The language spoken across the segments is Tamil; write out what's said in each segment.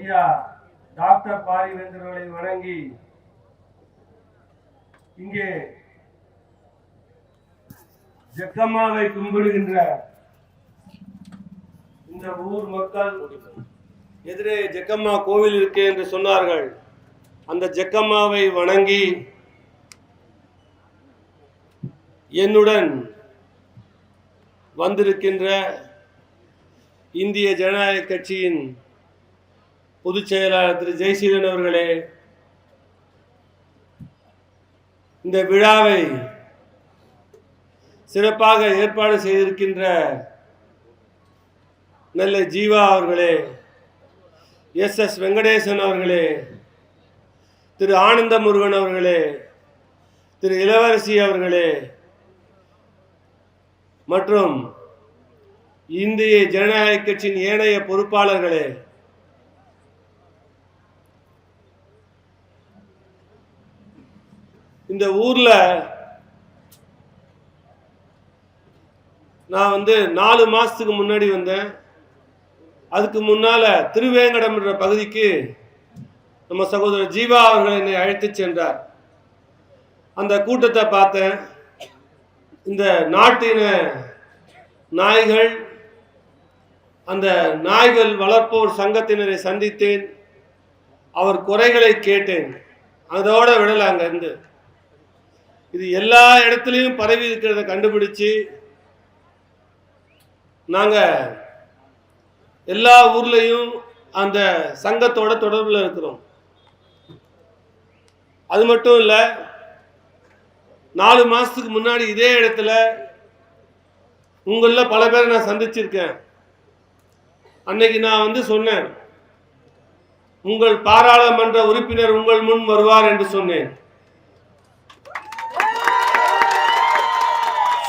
ஐயா டாக்டர் பாரிவேந்தர்களை வணங்கி இங்கே ஜக்கம்மாவை கும்பிடுகின்ற இந்த ஊர் மக்கள் எதிரே ஜக்கம்மா கோவில் இருக்கு என்று சொன்னார்கள். அந்த ஜக்கம்மாவை வணங்கி என்னுடன் வந்திருக்கின்ற இந்திய ஜனநாயக கட்சியின் பொதுச் செயலாளர் திரு ஜெய்சீலன் அவர்களே இந்த விழாவை சிறப்பாக ஏற்பாடு செய்திருக்கின்ற நல்ல ஜீவா அவர்களே எஸ் எஸ் வெங்கடேசன் அவர்களே திரு ஆனந்த முருகன் அவர்களே திரு இளவரசி அவர்களே மற்றும் இந்திய ஜனநாயக கட்சியின் ஏனைய பொறுப்பாளர்களே இந்த ஊர்ல நான் வந்து நாலு மாசத்துக்கு முன்னாடி வந்தேன். அதுக்கு முன்னால திருவேங்கடம் என்ற பகுதிக்கு நம்ம சகோதரர் ஜீவா அவர்கள் என்னை அழைத்து சென்றார். அந்த கூட்டத்தை பார்த்தேன். இந்த நாட்டின நாய்கள் அந்த நாய்கள் வளர்ப்போர் சங்கத்தினரை சந்தித்தேன். அவர் குறைகளை கேட்டேன். அதோட விடலை அங்கேருந்து. இது எல்லா இடத்துலையும் பரவி இருக்கிறத கண்டுபிடிச்சு நாங்கள் எல்லா ஊர்லேயும் அந்த சங்கத்தோட தொடர்பில் இருக்கிறோம். அது மட்டும் இல்லை நாலு மாதத்துக்கு முன்னாடி இதே இடத்துல உங்களில் பல பேரை நான் சந்திச்சிருக்கேன். அன்னைக்கு நான் வந்து சொன்னேன் உங்கள் பாராளுமன்ற உறுப்பினர் உங்கள் முன் வருவார் என்று சொன்னேன்.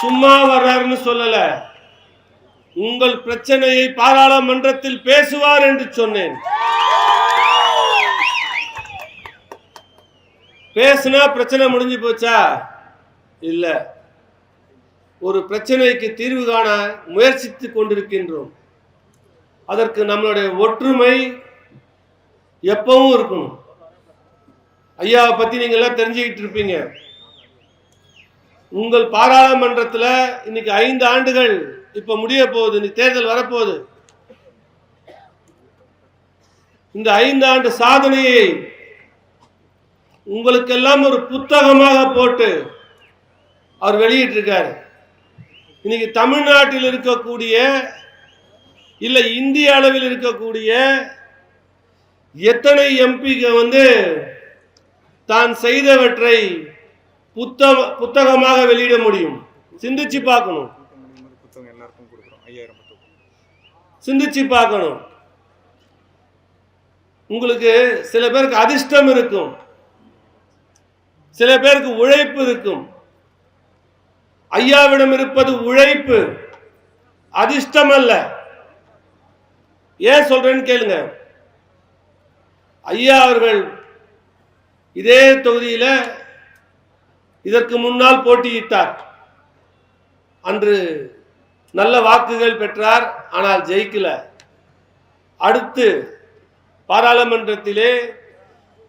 சும்மா வர்றாருன்னு சொல்லல. உங்கள் பிரச்சனையை பாராளுமன்றத்தில் பேசுவார் என்று சொன்னேன். பேசுனா பிரச்சனை முடிஞ்சு போச்சா? இல்ல. ஒரு பிரச்சனைக்கு தீர்வு காண முயற்சித்துக் கொண்டிருக்கின்றோம். அதற்கு நம்மளுடைய ஒற்றுமை எப்பவும் இருக்கணும். ஐயாவை பத்தி நீங்க எல்லாம் தெரிஞ்சுக்கிட்டு இருப்பீங்க. உங்கள் பாராளுமன்றத்தில் இன்னைக்கு ஐந்து ஆண்டுகள் இப்ப முடிய போகுது இன்னைக்கு தேர்தல் வரப்போகுது. இந்த ஐந்து ஆண்டு சாதனையை உங்களுக்கெல்லாம் ஒரு புத்தகமாக போட்டு அவர் வெளியிட்டிருக்காரு. இன்னைக்கு தமிழ்நாட்டில் இருக்கக்கூடிய இல்லை இந்திய அளவில் இருக்கக்கூடிய எத்தனை எம்பிக்கு வந்து தான் செய்தவற்றை புத்தக புத்தகமாக வெளியிட முடியும். சிந்திச்சு பார்க்கணும். புத்தகம் சிந்திச்சு பார்க்கணும். உங்களுக்கு சில பேருக்கு அதிர்ஷ்டம் இருக்கும். சில பேருக்கு உழைப்பு இருக்கும். ஐயாவிடம் இருப்பது உழைப்பு. அதிர்ஷ்டம் அல்ல. ஏன் சொல்றேன்னு கேளுங்க. ஐயா அவர்கள் இதே தொகுதியில இதற்கு முன்னால் போட்டியிட்டார். அன்று நல்ல வாக்குகள் பெற்றார் ஆனால் ஜெயிக்கல. அடுத்து பாராளுமன்றத்திலே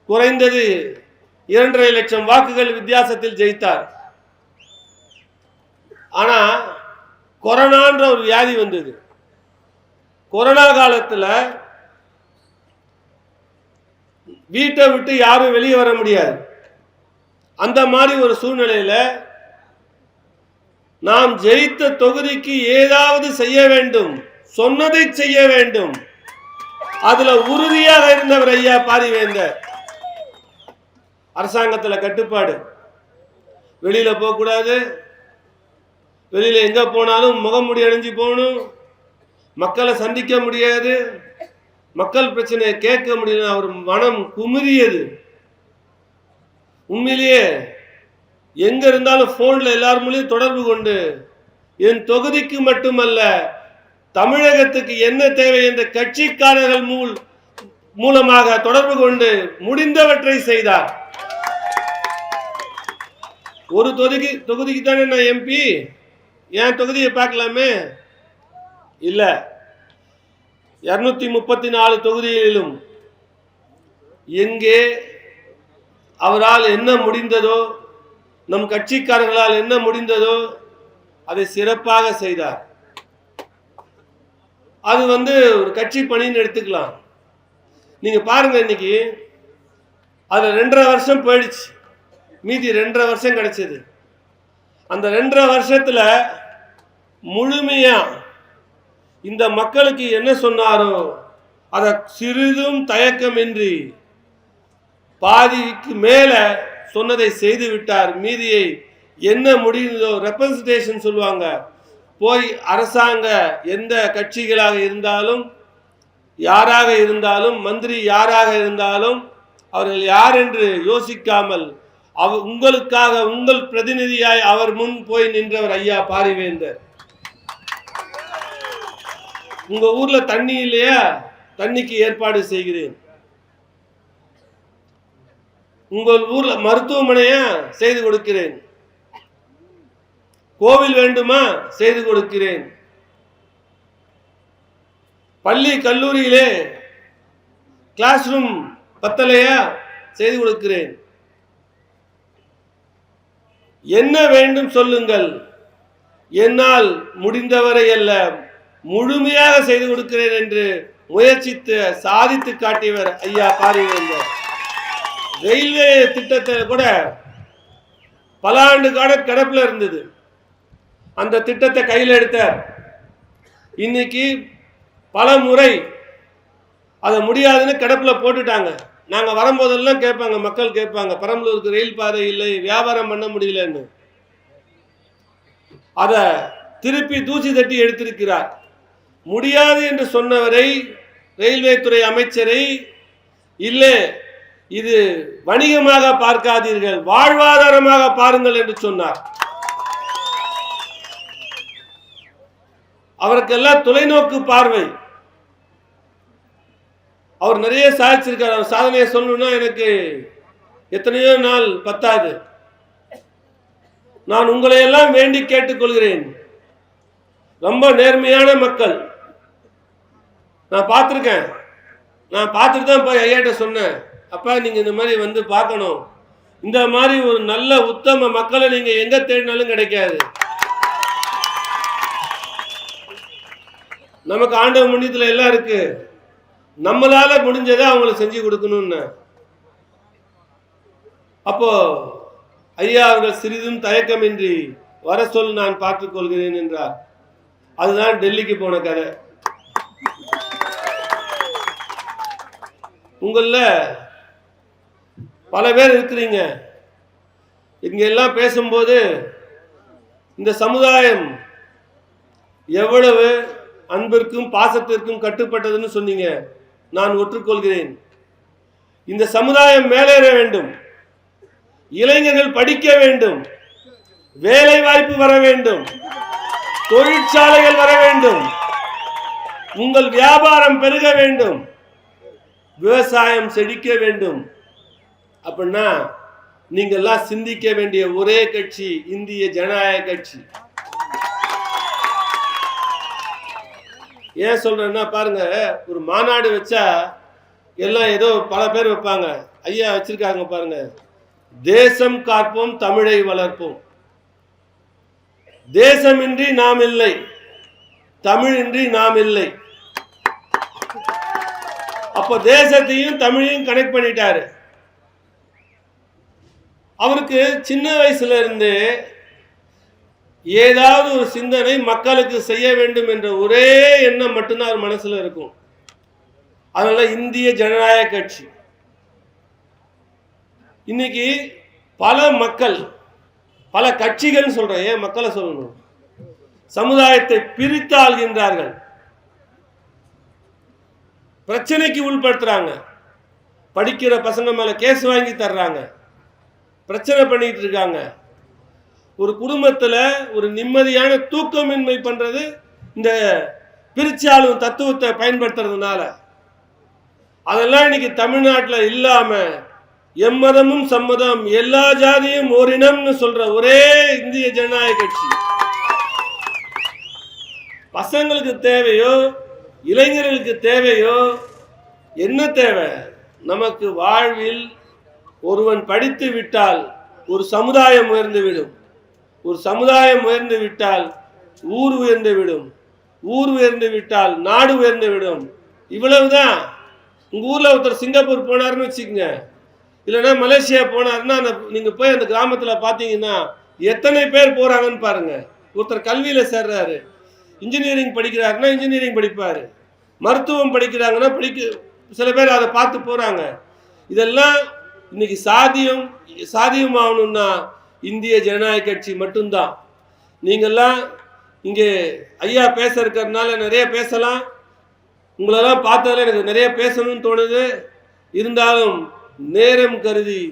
குறைந்தது இரண்டரை லட்சம் வாக்குகள் வித்தியாசத்தில் ஜெயித்தார். ஆனா கொரோனான்ற ஒரு வியாதி வந்தது. கொரோனா காலத்தில் வீட்டை விட்டு யாரும் வெளியே வர முடியாது. அந்த மாதிரி ஒரு சூழ்நிலையில் நாம் ஜெயித்த தொகுதிக்கு ஏதாவது செய்ய வேண்டும் சொன்னதை செய்ய வேண்டும். அதுல உறுதியாக இருந்தவர் ஐயா பாரிவேந்தர். அரசாங்கத்துல கட்டுப்பாடு. வெளியில போக கூடாது வெளியில எங்க போனாலும் முகமுடி அணிஞ்சு போகணும். மக்களை சந்திக்க முடியாது. மக்கள் பிரச்சனையை கேட்க முடியல அவர் மனம் குமுறியது. உண்மையிலேயே எங்க இருந்தாலும் போன்ல எல்லார் மூலியம் தொடர்பு கொண்டு என் தொகுதிக்கு மட்டுமல்ல தமிழகத்துக்கு என்ன தேவை என்ற கட்சிக்காரர்கள் மூல் மூலமாக தொடர்பு கொண்டு முடிந்தவற்றை செய்தார். ஒரு தொகுதி தொகுதிக்கு தானே நான் எம்பி என் தொகுதியை பார்க்கலாமே? இல்லை. இரநூத்தி முப்பத்தி நாலு தொகுதிகளிலும் எங்கே அவரால் என்ன முடிந்ததோ நம் கட்சிக்காரர்களால் என்ன முடிந்ததோ அதை சிறப்பாக செய்தார். அது வந்து ஒரு கட்சி பணின்னு எடுத்துக்கலாம். நீங்க பாருங்க இன்னைக்கு அது ரெண்டரை வருஷம் போயிடுச்சு. மீதி ரெண்டரை வருஷம் கிடைச்சது. அந்த ரெண்டரை வருஷத்துல முழுமையா இந்த மக்களுக்கு என்ன சொன்னாரோ அதை சிறிதும் தயக்கமின்றி பாதிக்கு மேலே சொன்னதை செய்து விட்டார். மீதியை என்ன முடிந்ததோ ரெப்ரசன்டேஷன் சொல்லுவாங்க. போய் அரசாங்க எந்த கட்சிகளாக இருந்தாலும் யாராக இருந்தாலும் மந்திரி யாராக இருந்தாலும் அவர்கள் யார் என்று யோசிக்காமல் அவ உங்களுக்காக உங்கள் பிரதிநிதியாய் அவர் முன் போய் நின்றவர் ஐயா பாரிவேந்தர். உங்க ஊர்ல தண்ணி இல்லையா? தண்ணிக்கு ஏற்பாடு செய்கிறேன். உங்கள் ஊர்ல மருத்துவமனையா செய்து கொடுக்கிறேன். கோவில் வேண்டுமா? செய்து கொடுக்கிறேன். பள்ளி கல்லூரியிலே கிளாஸ் ரூம் பத்தலையா? செய்து கொடுக்கிறேன். என்ன வேண்டும் சொல்லுங்கள். என்னால் முடிந்தவரை அல்ல முழுமையாக செய்து கொடுக்கிறேன் என்று முயற்சித்து சாதித்து காட்டியவர் ஐயா பாரிவேந்தர். ரயில்வே திட்டத்தை கூட பல ஆண்டு கால கிடப்பில் இருந்தது. அந்த திட்டத்தை கையில் எடுத்தார். இன்னைக்கு பல முறை அதை முடியாதுன்னு கிடப்பில் போட்டுட்டாங்க. நாங்கள் வரும்போதெல்லாம் கேட்பாங்க மக்கள் கேட்பாங்க பெரம்பலூருக்கு ரயில் பாதை இல்லை வியாபாரம் பண்ண முடியலன்னு. அதை திருப்பி தூசி தட்டி எடுத்திருக்கிறார். முடியாது என்று சொன்னவரை ரயில்வே துறை அமைச்சரை இல்லை இது வணிகமாக பார்க்காதீர்கள் வாழ்வாதாரமாக பாருங்கள் என்று சொன்னார். அவருக்கெல்லாம் தொலைநோக்கு பார்வை. அவர் நிறைய சாதிச்சிருக்கார். அவர் சாதனையை சொல்லணும்னா எனக்கு எத்தனையோ நாள் பத்தாது. நான் உங்களை எல்லாம் வேண்டி கேட்டுக்கொள்கிறேன். ரொம்ப நேர்மையான மக்கள். நான் பார்த்துருக்கேன். நான் பார்த்துட்டு தான் போய் ஐயாட்ட சொன்னேன். அப்பா நீங்கள் இந்த மாதிரி வந்து பார்க்கணும். இந்த மாதிரி ஒரு நல்ல உத்தம மக்களை நீங்கள் எங்கே தேடினாலும் கிடைக்காது. நமக்கு ஆண்டவ முன்னியத்தில் எல்லாம் இருக்கு. நம்மளால முடிஞ்சதை அவங்களுக்கு செஞ்சு கொடுக்கணும்னு. அப்போ ஐயா அவர்கள் சிறிதும் தயக்கமின்றி வர சொல் நான் பார்த்துக் கொள்கிறேன் என்றார். அதுதான் டெல்லிக்கு போன கதை. உங்களில் பல பேர் இருக்கிறீங்க. இங்க எல்லாம் பேசும்போது இந்த சமுதாயம் எவ்வளவு அன்பிற்கும் பாசத்திற்கும் கட்டுப்பட்டதுன்னு சொன்னீங்க. நான் ஒற்றுக்கொள்கிறேன். இந்த சமுதாயம் மேலேற வேண்டும். இளைஞர்கள் படிக்க வேண்டும். வேலை வாய்ப்பு வர வேண்டும். தொழிற்சாலைகள் வர வேண்டும். உங்கள் வியாபாரம் பெருக வேண்டும். விவசாயம் செழிக்க வேண்டும். அப்படின்னா நீங்கெல்லாம் சிந்திக்க வேண்டிய ஒரே கட்சி இந்திய ஜனநாயக கட்சி. ஏன் சொல்றேன்னா பாருங்க ஒரு மாநாடு வச்சா எல்லாம் ஏதோ பல பேர் வைப்பாங்க. ஐயா வச்சிருக்காங்க பாருங்க தேசம் காப்போம் தமிழை வளர்ப்போம். தேசமின்றி நாம் இல்லை தமிழின்றி நாம் இல்லை. அப்போ தேசத்தையும் தமிழையும் கனெக்ட் பண்ணிட்டாரு. அவருக்கு சின்ன வயசுல இருந்து ஏதாவது ஒரு சிந்தனை மக்களுக்கு செய்ய வேண்டும் என்ற ஒரே எண்ணம் மட்டும்தான் அவர் மனசுல இருக்கும். அதனால இந்திய ஜனநாயக கட்சி. இன்னைக்கு பல மக்கள் பல கட்சிகள் சொல்றேன் ஏன் மக்களை சொல்லணும்? சமுதாயத்தை பிரித்தாள்கின்றார்கள் பிரச்சனைக்கு உள்படுத்துறாங்க. படிக்கிற பசங்க மேல கேஸ் வாங்கி தர்றாங்க. பிரச்சனை பண்ணிட்டு இருக்காங்க. ஒரு குடும்பத்தில் ஒரு நிம்மதியான தூக்கமின்மை பண்றது இந்த பிரிச்சாளும் தத்துவத்தை பயன்படுத்துறதுனால. அதெல்லாம் இன்னைக்கு தமிழ்நாட்டில் இல்லாம எம்மதமும் சம்மதம் எல்லா ஜாதியும் ஓரினம்னு சொல்ற ஒரே இந்திய ஜனநாயக கட்சி. பசங்களுக்கு தேவையோ இளைஞர்களுக்கு தேவையோ என்ன தேவை? நமக்கு வாழ்வில் ஒருவன் படித்து விட்டால் ஒரு சமுதாயம் உயர்ந்துவிடும் ஒரு சமுதாயம் உயர்ந்து விட்டால் ஊர் உயர்ந்து விடும். ஊர் உயர்ந்து விட்டால் நாடு உயர்ந்து விடும். இவ்வளவுதான். உங்க ஊர்ல ஒருத்தர் சிங்கப்பூர் போனாருன்னு வச்சுக்கோங்க. இல்லைன்னா மலேசியா போனாருன்னா அந்த நீங்க போய் அந்த கிராமத்துல பாத்தீங்கன்னா எத்தனை பேர் போறாங்கன்னு பாருங்க. ஒருத்தர் கல்வியில சேர்றாரு. Engineering படிக்கிறாருன்னா engineering படிப்பாரு. மருத்துவம் படிக்கிறாங்கன்னா படிக்க சில பேர் அதை பார்த்து போறாங்க. இதெல்லாம் இன்னைக்கு சாதியம் சாதியம் ஆகணும்னா இந்திய ஜனநாயக கட்சி மட்டும்தான். நீங்கள்லாம் இங்கே ஐயா பேச இருக்கிறதுனால நிறைய பேசலாம். உங்களெல்லாம் பார்த்ததில் எனக்கு நிறைய பேசணும்னு தோணுது. இருந்தாலும் நேரம் கருதி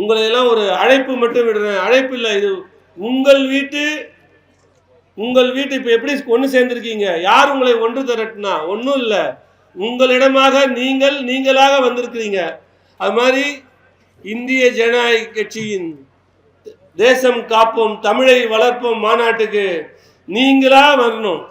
உங்களை எல்லாம் ஒரு அழைப்பு மட்டும் விடுறேன். அழைப்பு இல்லை இது உங்கள் வீட்டு உங்கள் வீட்டு இப்போ எப்படி ஒன்று சேர்ந்துருக்கீங்க? யார் உங்களை ஒன்று திரட்டினா? ஒன்றும் இல்லை. உங்களிடமாக நீங்கள் நீங்களாக வந்திருக்கிறீங்க. அது மாதிரி இந்திய ஜனநாயக கட்சியின் தேசம் காப்போம் தமிழை வளர்ப்போம் மாநாட்டுக்கு நீங்களா வரணும்.